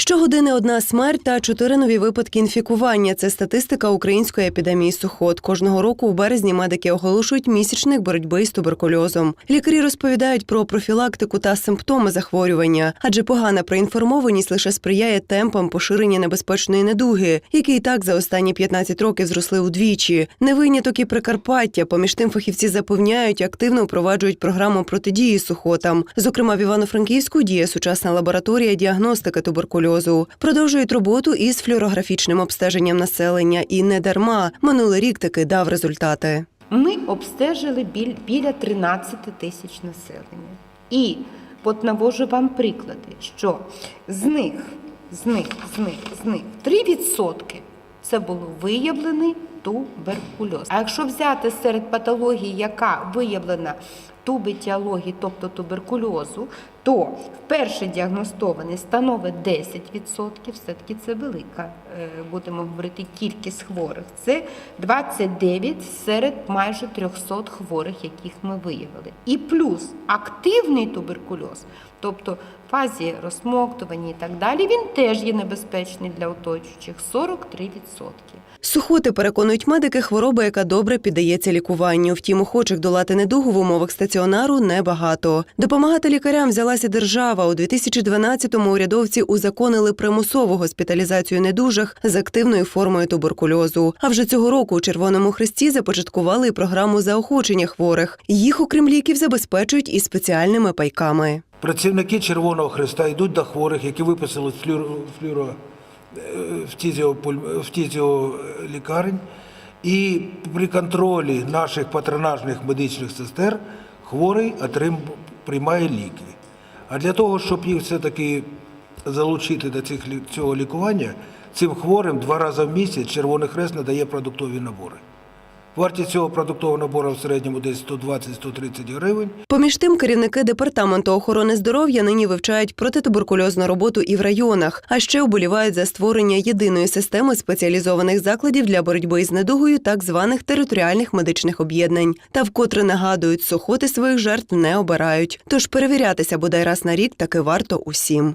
Щогодини одна смерть та чотири нові випадки інфікування. Це статистика української епідемії сухот. Кожного року у березні медики оголошують місячник боротьби з туберкульозом. Лікарі розповідають про профілактику та симптоми захворювання, адже погана проінформованість лише сприяє темпам поширення небезпечної недуги, які і так за останні 15 років зросли удвічі. Не виняток і Прикарпаття. Поміж тим фахівці запевняють, активно впроваджують програму протидії сухотам. Зокрема, в Івано-Франківську діє сучасна лабораторія діагностики туберкульозу. Продовжують роботу із флюорографічним обстеженням населення. І не дарма минулий рік таки дав результати. Ми обстежили біль- біля 13 тисяч населення. І от навожу вам приклади, що з них, з них, з них, з них 3% це було виявлений туберкульоз. А якщо взяти серед патологій, яка виявлена тубетіології, тобто туберкульозу, то вперше діагностований становить 10%, все-таки це велика, е, будемо говорити, кількість хворих. Це 29 серед майже 300 хворих, яких ми виявили. І плюс активний туберкульоз, тобто в фазі розсмоктування і так далі, він теж є небезпечний для оточуючих 43%. Сухоти переконують медики хвороба, яка добре піддається лікуванню. Втім, охочих долати недугу в умовах стаціонару небагато. Допомагати лікарям взялася держава. У 2012-му урядовці узаконили примусову госпіталізацію недужих з активною формою туберкульозу. А вже цього року у Червоному Хресті започаткували програму заохочення хворих. Їх, окрім ліків, забезпечують і спеціальними пайками. Працівники Червоного Христа йдуть до хворих, які виписали флюро, е, фтізіопуль- фтізіолікарень, і при контролі наших патронажних медичних сестер хворий отрим, приймає ліки. А для того, щоб їх все-таки залучити до цих, цього лікування, цим хворим два рази в місяць Червоний Хрест надає продуктові набори. Вартість цього продуктового набору в середньому десь 120-130 гривень. Поміж тим, керівники департаменту охорони здоров'я нині вивчають протитуберкульозну роботу і в районах, а ще уболівають за створення єдиної системи спеціалізованих закладів для боротьби із недугою, так званих територіальних медичних об'єднань. Та вкотре нагадують, сухоти своїх жертв не обирають. Тож перевірятися бодай раз на рік таки варто усім.